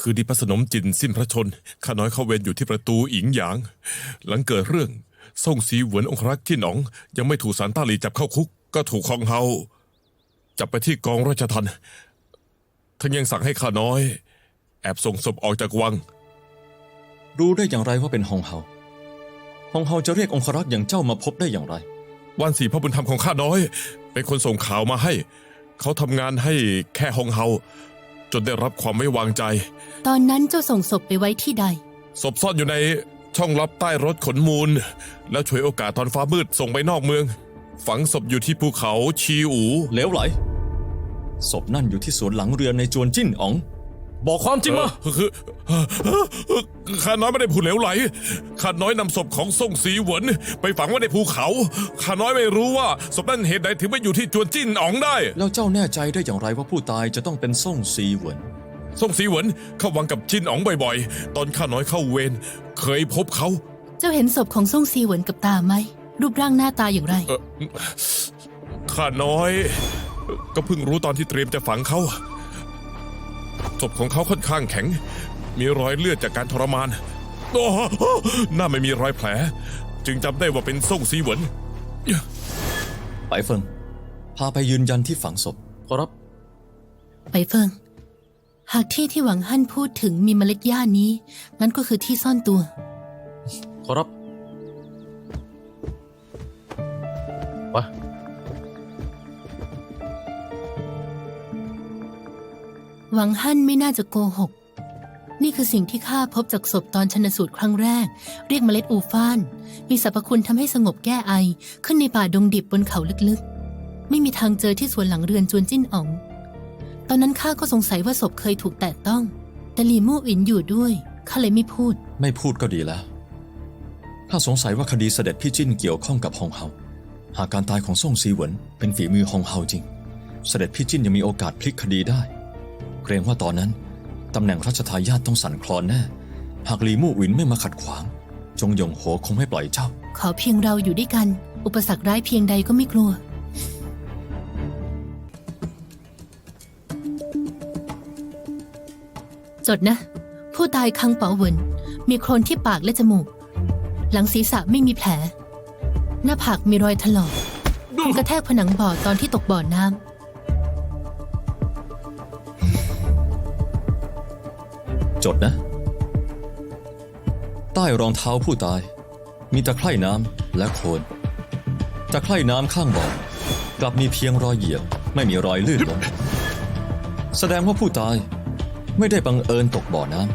คือดีพระสนมจินสิ้นพระชน ข้าน้อยเข้าเวรอยู่ที่ประตูอิงหยาง หลังเกิดเรื่องส่งสีหวนองครักษ์ที่หนอง ยังไม่ถูกสารต้าหลีจับเข้าคุก ก็ถูกคองเฮาจับไปที่กองราชทัณฑ์ทั้งยังสั่งให้ข้าน้อย แอบส่งศพออกจากวัง รู้ได้อย่างไรว่าเป็นฮองเฮาฮองเฮาจะเรียกองครักษ์อย่างเจ้ามาพบได้อย่างไร วันสีพ่อบุญธรรมของข้าน้อย เป็นคนส่งข่าวมาให้ เขาทำงานให้แค่ฮองเฮา จนได้รับความไม่วางใจ ตอนนั้นเจ้าส่งศพไปไว้ที่ใด ศพซ่อนอยู่ในช่องลับใต้รถขนมูล แล้วช่วยโอกาสตอนฟ้ามืดส่งไปนอกเมือง ฝังศพอยู่ที่ภูเขาชีอู เหลวไหล ศพนั่นอยู่ที่สวนหลังเรือนในจวนจิ้นอ๋อง บอกความจริงมาเออคือเอ่อเอ่อเอ่อข้าน้อยไม่ได้พูดเหลวไหล ข้าน้อยนำศพของส่งสีหวน ไปฝังไว้ในภูเขา ข้าน้อยไม่รู้ว่าศพนั้นเหตุใดถึงไม่อยู่ที่จวนจิ้นอ๋องได้ แล้วเจ้าแน่ใจได้อย่างไรว่าผู้ตายจะต้องเป็นซ่งซีเหวินส่งสีหวนเข้าวังกับจิ้นอ๋องบ่อยๆ ตอนข้าน้อยเข้าเวรเคยพบเขา เจ้าเห็นศพของซ่งซีเหวินกับตาไหม รูปร่างหน้าตาอย่างไรเออข้าน้อย ก็เพิ่งรู้ตอนที่เตรียมจะฝังเขา ศพของเขาค่อนข้างแข็ง มีรอยเลือดจากการทรมานโอ้โหหน้าไม่มีรอยแผล จึงจำได้ว่าเป็นส่งซีหวนไปเฟิง พาไปยืนยันที่ฝังศพขอรับ ไปเฟิง หากที่ที่หวังฮั่นพูดถึงมีเมล็ดหญ้านี้ งั้นก็คือที่ซ่อนตัว ขอรับ ไป หวังฮั่นไม่น่าจะโกหก นี่คือสิ่งที่ข้าพบจากศพตอนชนสูตรครั้งแรก เรียกเมล็ดอูฟาน มีสรรพคุณทำให้สงบแก้ไอ ขึ้นในป่าดงดิบบนเขาลึกๆ ไม่มีทางเจอที่สวนหลังเรือนจวนจิ้นอ๋อง ตอนนั้นข้าก็สงสัยว่าศพเคยถูกแตะต้อง แต่หลีมู่อินอยู่ด้วยข้าเลยไม่พูด ไม่พูดก็ดีแล้ว ถ้าสงสัยว่าคดีเสด็จพี่จิ้นเกี่ยวข้องกับฮองเฮา หากการตายของซ่งซีเหวินเป็นฝีมือฮองเฮาจริง เสด็จพี่จิ้นยังมีโอกาสพลิกคดีได้ เกรงว่าตอนนั้นตำแหน่งรัชทายาทต้องสั่นคลอนแน่ หากหลีมู่หวินไม่มาขัดขวาง จงยงโหคงไม่ปล่อยเจ้า ขอเพียงเราอยู่ด้วยกัน อุปสรรคร้ายเพียงใดก็ไม่กลัว จดนะ ผู้ตายคังเป๋าเหวินมีโครนที่ปากและจมูก หลังศีรษะไม่มีแผล หน้าผากมีรอยถลอกคงกระแทกผนังบ่อตอนที่ตกบ่อน้ำ จดนะ ใต้รองเท้าผู้ตาย มีตะไคร่น้ำและโคลนตะไคร่น้ำข้างบ่อกลับมีเพียงรอยเหยียบไม่มีรอยลื่นลงแสดงว่าผู้ตายไม่ได้บังเอิญตกบ่อน้ำ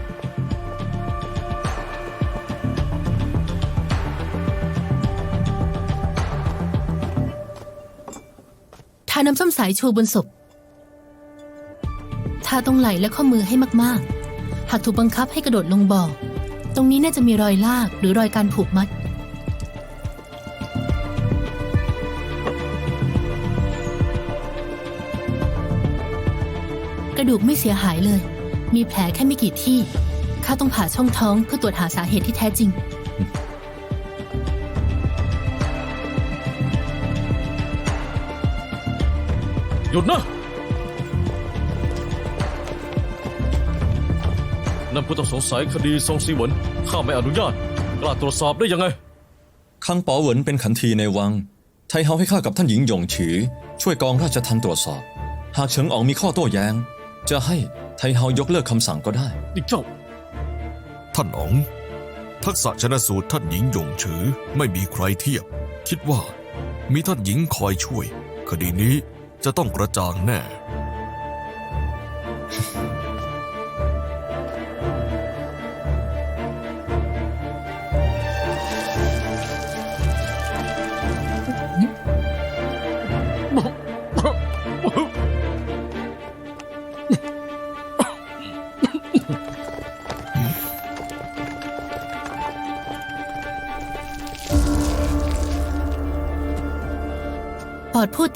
ทาน้ำส้มสายชูบนศพทาตรงไหล่และข้อมือให้มาก ๆากถูกบังคับให้กระโดดลงบ่อ ตรงนี้น่าจะมีรอยลากหรือรอยการผูกมัด กระดูกไม่เสียหายเลย มีแผลแค่ไม่กี่ที่ ข้าต้องผ่าช่องท้องเพื่อตรวจหาสาเหตุที่แท้จริงหยุดนะ ผู้ต้องสงสัยคดีทรงซีหวนข้าไม่อนุญาต กล้าตรวจสอบได้ยังไงำคังเปาเหวินเป็นขันทีในวัง ไทเฮาให้ข้ากับท่านหญิงหยงฉือ ช่วยกองราชทัณฑ์ตรวจสอบ หากเฉิงอ๋องมีข้อโต้แย้ง จะให้ไทเฮายกเลิกคำสั่งก็ได้นี่เจ้า ท่านอ๋อง ทักษะชนะสูตรท่านหญิงหยงฉือไม่มีใครเทียบ คิดว่า มีท่านหญิงคอยช่วย คดีนี้จะต้องกระจ่างแน่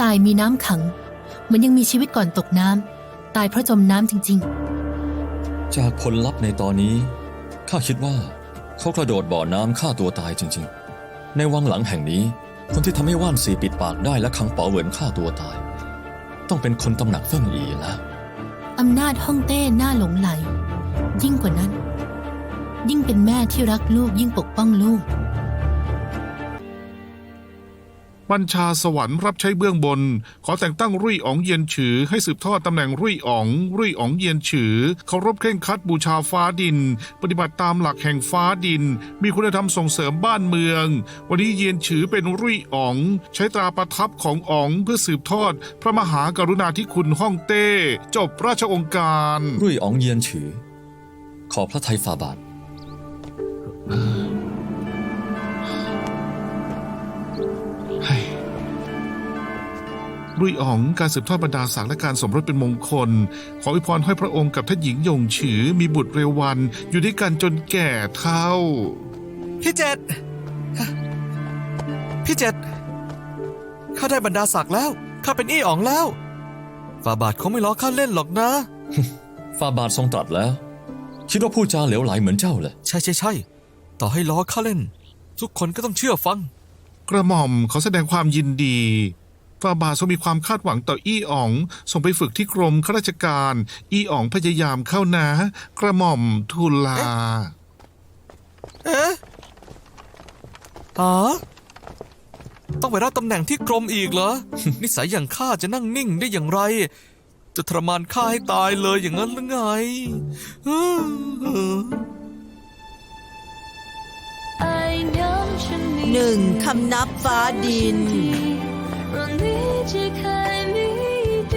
ายมีน้ำขัง เหมือนยังมีชีวิตก่อนตกน้ำตายเพราะจมน้ำจริง จากผลลัพธ์ในตอนนี้ ข้าคิดว่าเขากระโดดบ่อน้ำฆ่าตัวตายจริง ๆ ในวังหลังแห่งนี้ คนที่ทำให้ว่านสีปิดปากได้และคังเป๋าเหวินฆ่าตัวตาย ต้องเป็นคนตำหนักเฟิ่งอีแล้ว ๆ อำนาจฮ่องเต้น่าหลงไหล ยิ่งกว่านั้น ยิ่งเป็นแม่ที่รักลูกยิ่งปกป้องลูก บัญชาสวรรค์รับใช้เบื้องบน ขอแต่งตั้งรุ่ยอ๋องเยียนฉือ ให้สืบทอดตำแหน่งรุ่ยอ๋องรุ่ยอ๋องเยียนฉือเคารพเคร่งครัดบูชาฟ้าดิน ปฏิบัติตามหลักแห่งฟ้าดิน มีคุณธรรมส่งเสริมบ้านเมือง วันนี้เยียนฉือเป็นรุ่ยอ๋อง ใช้ตราประทับของอ๋องเพื่อสืบทอด พระมหากรุณาธิคุณฮ่องเต้ จบราชองค์การรุ่ยอ๋องเยียนฉือ ขอพระไทยฝ่าบาท รุ่ยอ๋องการสืบทอดบรรดาศักดิ์และการสมรสเป็นมงคล ขออวยพรให้พระองค์กับท่านหญิงหยงฉือมีบุตรเร็ววัน อยู่ด้วยกันจนแก่เท่า พี่เจ็ด พี่เจ็ด ข้าได้บรรดาศักดิ์แล้ว ข้าเป็นอี้อ๋องแล้วฝ่าบาทเขาไม่ล้อข้าเล่นหรอกนะฝ่าบาททรงตรัสแล้ว คิดว่าผู้จาเหลวไหลเหมือนเจ้าเลยใช่ใช่ใช่ต่อให้ล้อข้าเล่น ทุกคนก็ต้องเชื่อฟัง กระหม่อมขอแสดงความยินดี ฝ่าบาททรงมีความคาดหวังต่ออี้อ๋องส่งไปฝึกที่กรมข้าราชการ อี้อ๋องพยายามเข้านะ กระหม่อมทูลลาเอ๊ะอ๋อต้องไปรับตำแหน่งที่กรมอีกเหรอ นิสัยอย่างข้าจะนั่งนิ่งได้อย่างไร จะทรมานข้าให้ตายเลยอย่างนั้นหรือไงเออหนึ่งคำนับฟ้าดิน 若你解开谜底，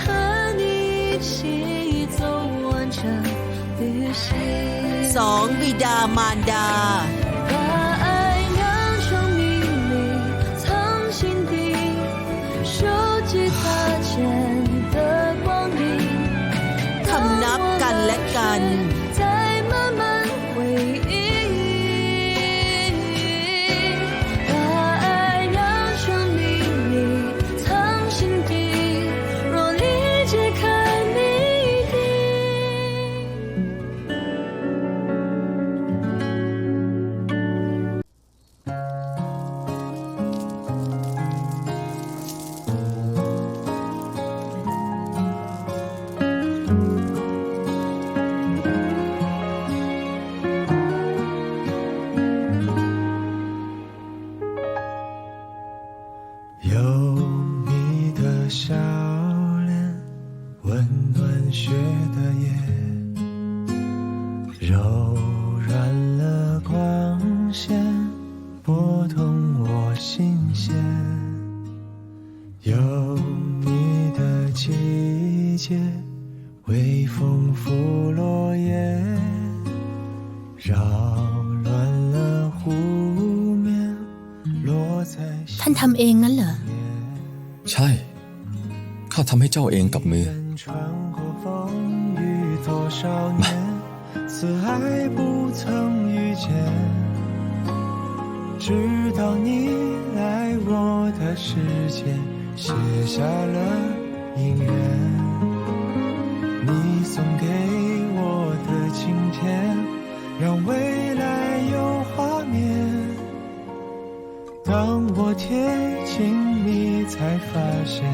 和你一起走完这旅行， สองบิดามารดา 此爱不曾遇见，直到你来我的世界，写下了姻缘。你送给我的晴天，让未来有画面。当我贴近你，才发现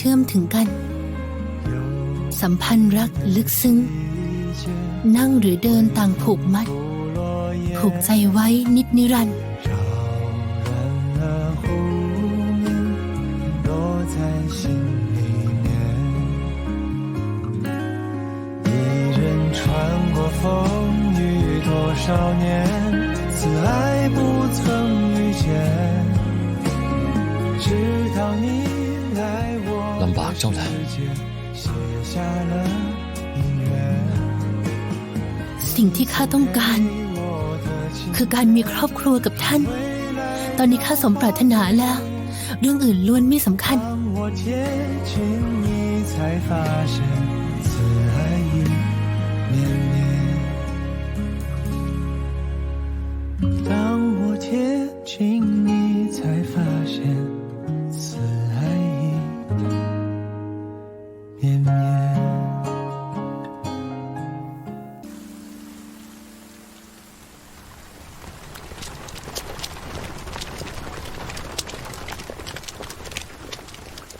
เชื่อมถึงกัน สัมพันธ์รักลึกซึ้ง นั่งหรือเดินต่างผูกมัด ผูกใจไว้นิดนิรันดร์ ที่ข้าต้องการ คือการมีครอบครัวกับท่าน ตอนนี้ข้าสมปรารถนาแล้ว เรื่องอื่นล้วนไม่สำคัญ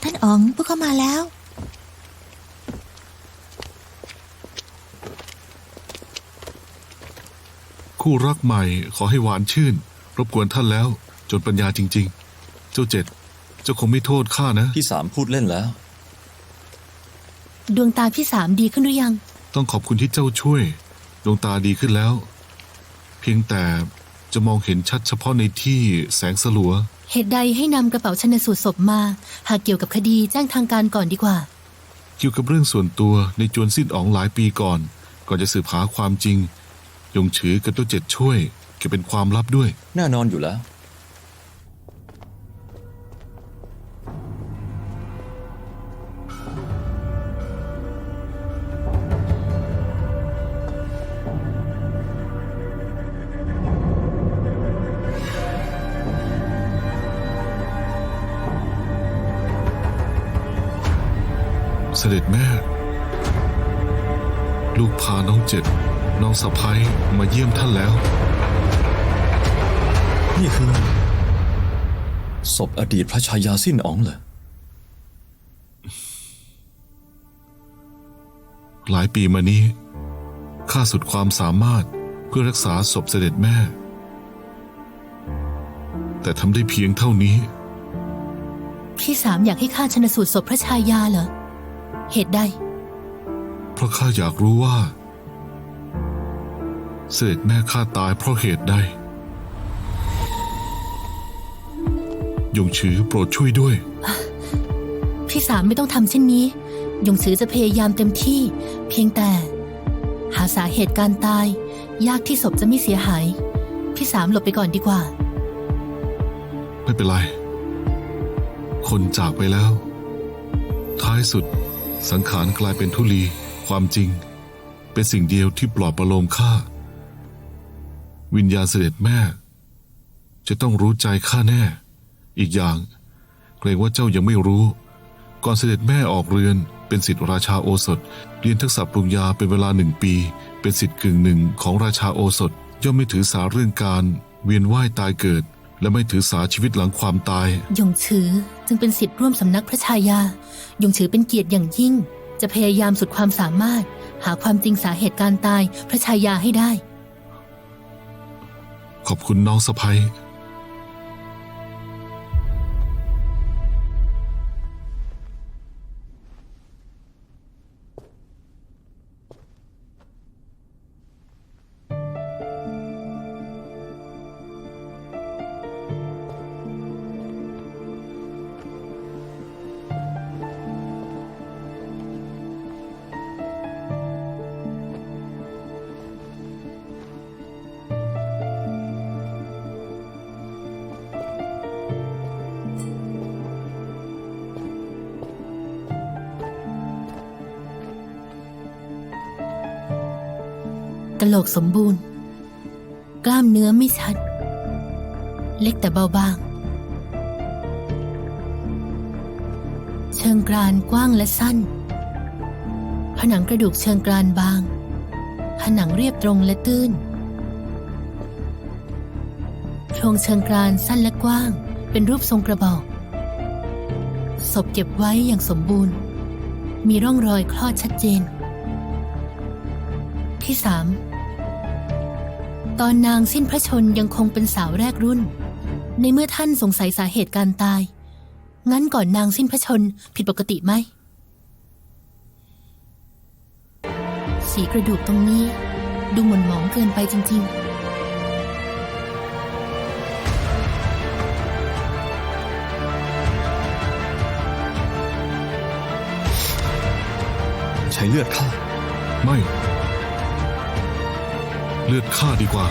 ท่านอ๋องพวกเขามาแล้ว คู่รักใหม่ขอให้หวานชื่น รบกวนท่านแล้ว จนปัญญาจริง ๆ เจ้าเจ็ด เจ้าคงไม่โทษข้านะ พี่สามพูดเล่นแล้ว ดวงตาพี่สามดีขึ้นหรือยัง ต้องขอบคุณที่เจ้าช่วย ดวงตาดีขึ้นแล้ว เพียงแต่จะมองเห็นชัดเฉพาะในที่แสงสลัว เหตุใดให้นำกระเป๋าชนสูตรศพมา หากเกี่ยวกับคดีแจ้งทางการก่อนดีกว่า เกี่ยวกับเรื่องส่วนตัวในจวนสิ้นอ๋องหลายปีก่อน ก่อนจะสืบหาความจริง ยงฉือกับเจ้าเจ็ดช่วยเก็บเป็นความลับด้วย แน่นอนอยู่แล้ว น้องสะพ้ยมาเยี่ยมท่านแล้ว นี่คือ ศพอดีตพระชายาสิ้นอ๋องเหรอหลายปีมานี้ข้าสุดความสามารถเพื่อรักษาศพเสด็จแม่ แต่ทำได้เพียงเท่านี้ พี่สามอยากให้ข้าชนสูตรศพพระชายาเหรอ เหตุใด เพราะข้าอยากรู้ว่า เสด็จแม่ข้าตายเพราะเหตุใดยงชือโปรดช่วยด้วย พี่สามไม่ต้องทำเช่นนี้ยงซือจะพยายามเต็มที่ เพียงแต่ หาสาเหตุการตาย ยากที่ศพจะไม่เสียหาย พี่สามหลบไปก่อนดีกว่า ไม่เป็นไร คนจากไปแล้ว ท้ายสุด สังขารกลายเป็นทุลีความจริง เป็นสิ่งเดียวที่ปลอบประโลมข้า วิญญาณเสด็จแม่ จะต้องรู้ใจข้าแน่ อีกอย่าง เกรงว่าเจ้ายังไม่รู้ ก่อนเสด็จแม่ออกเรือน เป็นสิทธิราชาโอสถ เรียนทักษะปรุงยาเป็นเวลาหนึ่งปี เป็นสิทธิกึ่งหนึ่งของราชาโอสถ ย่อมไม่ถือสาเรื่องการ เวียนว่ายตายเกิด และไม่ถือสาชีวิตหลังความตาย ยงฉือจึงเป็นสิทธิ์ร่วมสำนักพระชายา ยงฉือเป็นเกียรติอย่างยิ่ง จะพยายามสุดความสามารถ หาความจริงสาเหตุการตายพระชายาให้ได้ ขอบคุณน้องสะพ้ย หลกสมบูรณ์ กล้ามเนื้อไม่ชัด เล็กแต่เบาบาง เชิงกรานกว้างและสั้น ผนังกระดูกเชิงกรานบาง ผนังเรียบตรงและตื้นโครงเชิงกรานสั้นและกว้าง เป็นรูปทรงกระบอก ศพเก็บไว้อย่างสมบูรณ์ มีร่องรอยคลอดชัดเจนที่สาม ตอนนางสิ้นพระชนยังคงเป็นสาวแรกรุ่น ในเมื่อท่านสงสัยสาเหตุการตาย งั้นก่อนนางสิ้นพระชนผิดปกติไหม สีกระดูกตรงนี้ ดูหม่นหมองเกินไปจริง ๆใช้เลือดข้าไม่ เลือดข้าดีกว่า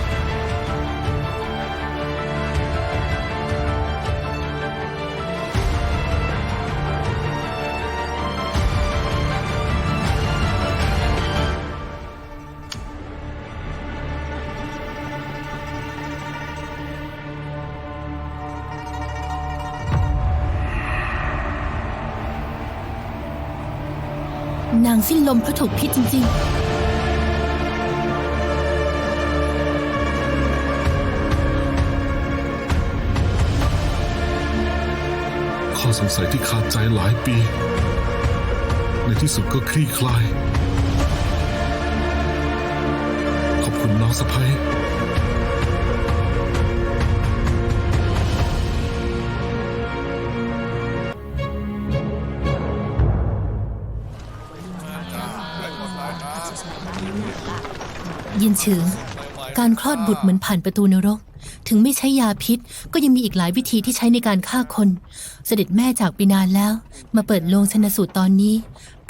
นางสิ้นลมเพราะถูกพิษจริง ๆ ข้อสงสัยที่คาใจหลายปี ในที่สุดก็คลี่คลาย ขอบคุณน้องสะพ้ยยินฉือการคลอดบุตรเหมือนผ่านประตูนรก ถึงไม่ใช้ยาพิษ ก็ยังมีอีกหลายวิธีที่ใช้ในการฆ่าคน เสด็จแม่จากไปนานแล้ว มาเปิดโลงชนสูตรตอนนี้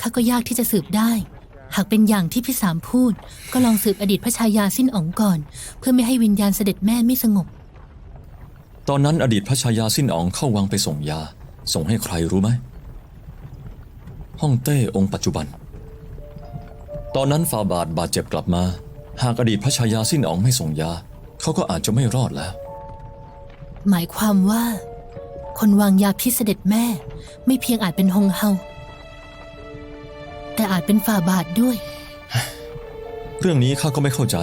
ข้าก็ยากที่จะสืบได้ หากเป็นอย่างที่พี่สามพูด ก็ลองสืบอดีตพระชายาสิ้นอ๋องก่อน เพื่อไม่ให้วิญญาณเสด็จแม่ไม่สงบ ตอนนั้นอดีตพระชายาสิ้นอ๋องเข้าวังไปส่งยา ส่งให้ใครรู้ไหมฮ่องเต้องค์ปัจจุบัน ตอนนั้นฟาบาทบาดเจ็บกลับมา หากอดีตพระชายาสิ้นอ๋องไม่ส่งยา เขาก็อาจจะไม่รอดแล้ว หมายความว่า คนวางยาพิษเสด็จแม่ ไม่เพียงอาจเป็นฮงเฮาแต่อาจเป็นฝ่าบาทด้วย เรื่องนี้ข้าก็ไม่เข้าใจ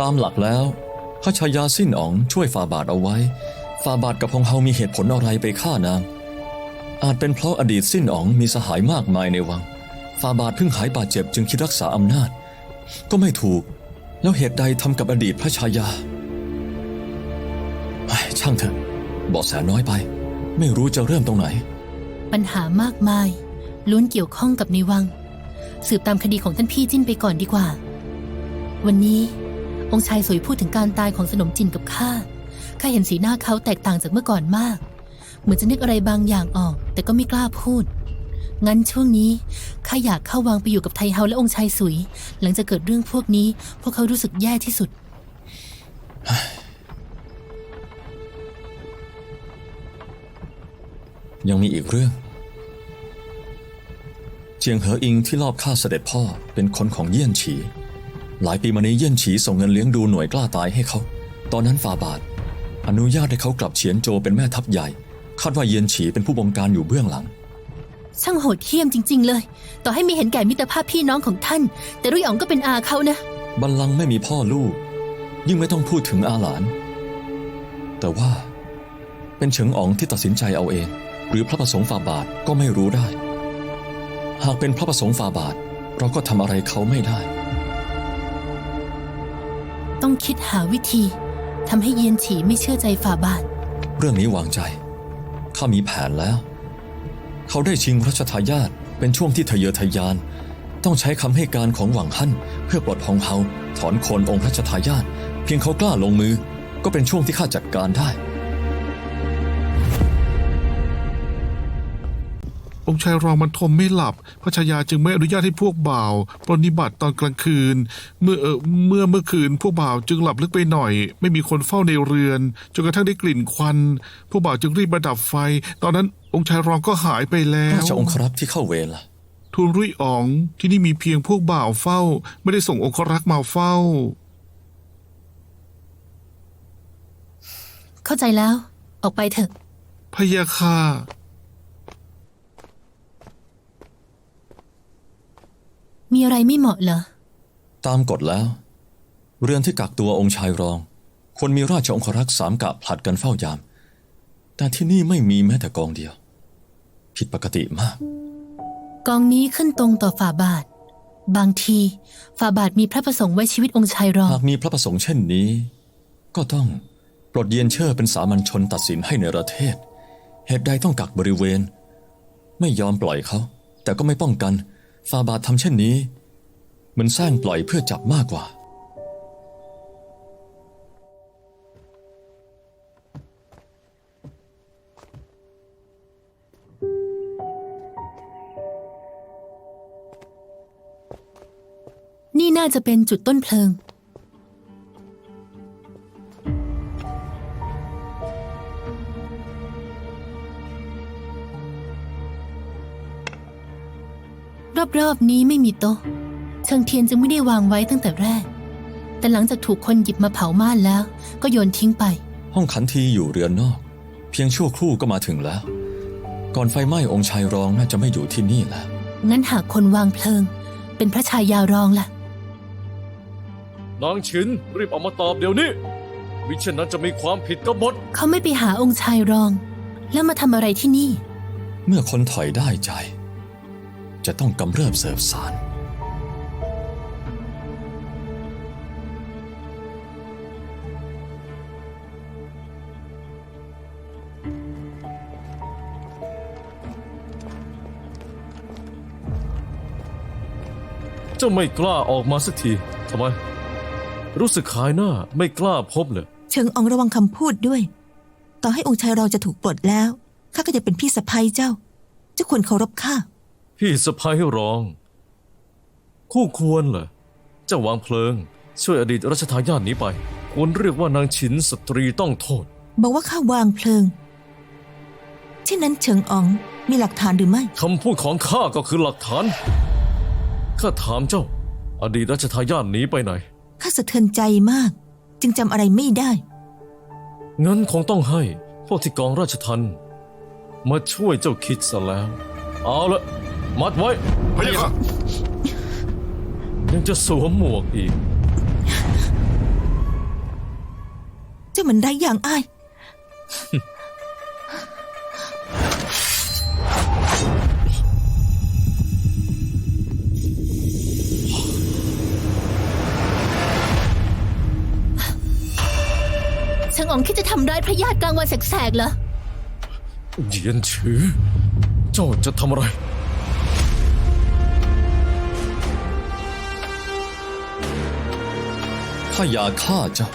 ตามหลักแล้วพระชายาสิ้นอ๋องช่วยฟาบาทเอาไว้ฟาบาทกับฮองเฮามีเหตุผลอะไรไปฆ่านางอาจเป็นเพราะอดีตสิ้นอ๋องมีสหายมากมายในวังฟาบาทเพิ่งหายบาดเจ็บจึงคิดรักษาอำนาจ ก็ไม่ถูก แล้วเหตุใดทำกับอดีตพระชายาช่างเถอะเบอกแสน้อยไป ไม่รู้จะเริ่มตรงไหน ปัญหามากมายล้วนเกี่ยวข้องกับในวัง สืบตามคดีของท่านพี่จิ้นไปก่อนดีกว่า วันนี้ องค์ชายสวยพูดถึงการตายของสนมจินกับข้าข้าเห็นสีหน้าเขาแตกต่างจากเมื่อก่อนมาก เหมือนจะนึกอะไรบางอย่างออก แต่ก็ไม่กล้าพูด งั้นช่วงนี้ข้าอยากเข้าวังไปอยู่กับไทเฮาและองค์ชายสุย หลังจากเกิดเรื่องพวกนี้ พวกเขารู้สึกแย่ที่สุด ยังมีอีกเรื่อง เจียงเหออิงที่ลอบฆ่าเสด็จพ่อเป็นคนของเยี่ยนฉี หลายปีมานี้เยี่ยนฉีส่งเงินเลี้ยงดูหน่วยกล้าตายให้เขา ตอนนั้นฟาบาท อนุญาตให้เขากลับเฉียนโจเป็นแม่ทัพใหญ่ คาดว่าเยี่ยนฉีเป็นผู้บงการอยู่เบื้องหลัง ช่างโหดเหี้ยมจริง ๆ เลย ต่อให้มีเห็นแก่มิตรภาพพี่น้องของท่าน แต่รุ่ยอ๋องก็เป็นอาเขานะ บัลลังก์ไม่มีพ่อลูก ยิ่งไม่ต้องพูดถึงอาหลาน แต่ว่าเป็นเฉิงอ๋องที่ตัดสินใจเอาเอง หรือพระประสงค์ฝ่าบาทก็ไม่รู้ได้ หากเป็นพระประสงค์ฝ่าบาท เราก็ทำอะไรเขาไม่ได้ ต้องคิดหาวิธีทำให้เยียนฉีไม่เชื่อใจฝ่าบาท เรื่องนี้วางใจ ข้ามีแผนแล้ว เขาได้ชิงรัชทายาทเป็นช่วงที่ทะเยอทะยาน ต้องใช้คำให้การของหวังฮั่นเพื่อปลดฮองเฮาถอนโคนองค์รัชทายาทเพียงเขากล้าลงมือ ก็เป็นช่วงที่ข้าจัดการได้ องค์ชายรองมันทมไม่หลับ พระชายาจึงไม่อนุญาตให้พวกบ่าวปรนนิบัติตอนกลางคืน เมื่อเออเมื่อเมื่อคืนพวกบ่าวจึงหลับลึกไปหน่อย ไม่มีคนเฝ้าในเรือนจนกระทั่งได้กลิ่นควัน พวกบ่าวจึงรีบมาดับไฟ ตอนนั้น องค์ชายรองก็หายไปแล้ว ราชองครักษ์ที่เข้าเวรล่ะ ทูลรุ่ยอ๋องที่นี่มีเพียงพวกบ่าวเฝ้า ไม่ได้ส่งองครักษ์มาเฝ้า เข้าใจแล้ว ออกไปเถอะพะยาค่ะ มีอะไรไม่เหมาะเหรอ ตามกฎแล้ว เรือนที่กักตัวองค์ชายรอง ควรมีราชองครักษ์สามกะผลัดกันเฝ้ายาม แต่ที่นี่ไม่มีแม้แต่กองเดียว ผิดปกติมาก กองนี้ขึ้นตรงต่อฝ่าบาท บางทีฝ่าบาทมีพระประสงค์ไว้ชีวิตองค์ชายรอง หากมีพระประสงค์เช่นนี้ ก็ต้องปลดเยียนเชอร์เป็นสามัญชนตัดสินให้ในประเทศ เหตุใดต้องกักบริเวณ ไม่ยอมปล่อยเขา แต่ก็ไม่ป้องกันฟาบาททำเช่นนี้เหมันสร้างปล่อยเพื่อจับมากกว่าาจะเป็นจุดต้นเพลิง รอบๆนี้ไม่มีโต๊ะเชิงเทียนจึงไม่ได้วางไว้ตั้งแต่แรก แต่หลังจากถูกคนหยิบมาเผาม่านแล้ว ก็โยนทิ้งไป ห้องขันทีอยู่เรือนนอก เพียงชั่วครู่ก็มาถึงแล้ว ก่อนไฟไหม้องค์ชายรองน่าจะไม่อยู่ที่นี่แล้ว งั้นหากคนวางเพลิง เป็นพระชายารองล่ะ นางฉินรีบออกมาตอบเดี๋ยวนี้ มิเช่นนั้นจะมีความผิดกบฏเขาไม่ไปหาองค์ชายรอง แล้วมาทำอะไรที่นี่ เมื่อคนถอยได้ใจ จะต้องกำเริบเสบสาร เจ้าไม่กล้าออกมาสักทีทำไม รู้สึกขายหน้าไม่กล้าพบเลย เชิงอองระวังคำพูดด้วย ต่อให้องค์ชายเราจะถูกปลดแล้ว ข้าก็จะเป็นพี่สะพ้ยเจ้า เจ้าควรเคารพข้า พี่สะพ้ายรอง คู่ควรเหรอเจ้าวางเพลิง ช่วยอดีตรัชทายาทหนี้ไป ควรเรียกว่านางฉินสตรีต้องโทษ บอกว่าข้าวางเพลิง เช่นนั้นเชิงอองมีหลักฐานหรือไม่ คำพูดของข้าก็คือหลักฐาน ข้าถามเจ้า อดีตรัชทายาทหนีไปไหน ข้าสะเทือนใจมาก จึงจำอะไรไม่ได้ งั้นคงต้องให้พวกที่กองราชทันมาช่วยเจ้าคิดซะแล้ว เอาละมัดไว้พะยะค่ะยังจะสวมหมวกอีก เจ้ามันได้อย่างอ้าย เชิงอ๋องคิดจะทำร้ายพระญาติกลางวันแสกๆเหรอเยียนฉือ เจ้าจะทำอะไร ข้าอยากฆ่าเจ้า